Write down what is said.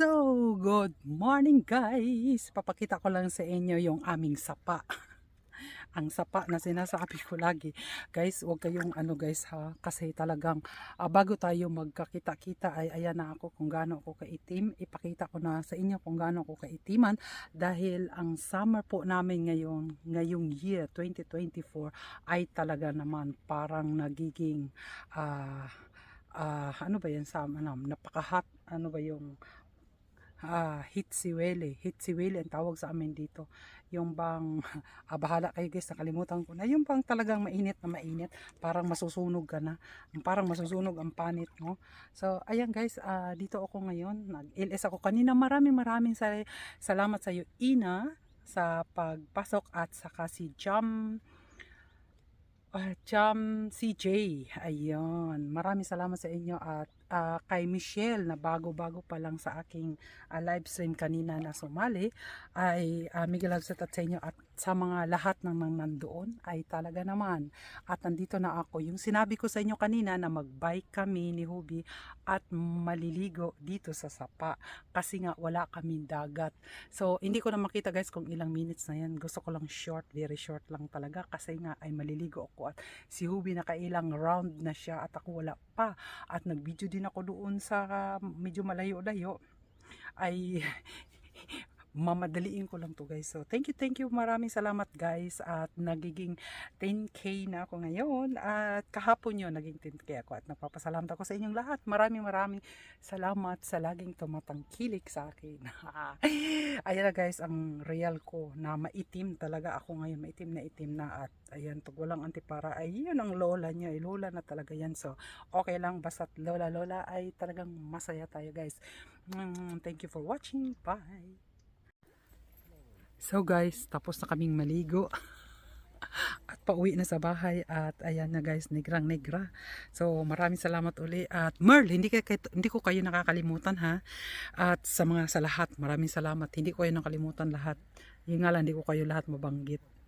good morning guys! Papakita ko lang sa inyo yung aming sapa. Ang sapa na sinasabi ko lagi. Guys, huwag kayong ano guys ha. Kasi talagang ah, bago tayo magkakita-kita ay ayan na ako kung gaano ako kaitim. Ipakita ko na sa inyo kung gaano ako kaitiman. Dahil ang summer po namin ngayon, ngayong year 2024 ay talaga naman parang nagiging ah ah, ano ba yan sa ano, napaka-hot ano ba yung ah, hitsiwele. Hitsiwele ang tawag sa amin dito. Yung bang, ah, bahala kayo guys, nakalimutan ko na. Yung bang talagang mainit na mainit. Parang masusunog ka na. Parang masusunog ang panit mo. So, ayan guys, ah, dito ako ngayon. Nag-LS ako kanina. Maraming maraming sa- salamat sa iyo, Ina, sa pagpasok at saka si Jam Ah, Jam CJ. Ayun. Maraming salamat sa inyo at ah, kay Michelle na bago-bago pa lang sa aking ah, live stream kanina na sumali ay uh, Miguel at sa inyo at sa mga lahat ng nandoon ay talaga naman. At nandito na ako. Yung sinabi ko sa inyo kanina na mag-bike kami ni Hubi at maliligo dito sa Sapa. Kasi nga wala kaming dagat. So hindi ko na makita guys kung ilang minutes na yan. Gusto ko lang short very short lang talaga. Kasi nga ay maliligo ako. At si Hubi nakailang round na siya at ako wala pa. At nag-video din ako doon sa medyo malayo-layo. Ay mamadaliin ko lang to guys. So, thank you, thank you. Maraming salamat guys. At nagiging 10k na ako ngayon. At kahapon yun, naging 10k ako. At nagpapasalamat ako sa inyong lahat. Maraming maraming salamat sa laging tumatangkilik sa akin. ayan na guys, ang real ko na maitim talaga ako ngayon. Maitim na itim na. At ayan, pag walang antipara, ay yun ang lola niya. Ay, lola na talaga yan. So, okay lang. Basta't lola-lola ay talagang masaya tayo guys. Mm, thank you for watching. Bye! So guys, tapos na kaming maligo. at pauwi na sa bahay at ayan na guys, negrang negra. So maraming salamat uli at Merl, hindi, kayo, hindi ko kayo nakakalimutan ha. At sa mga sa lahat, maraming salamat. Hindi ko kayo nakalimutan lahat. Yung nga lang, hindi ko kayo lahat mabanggit.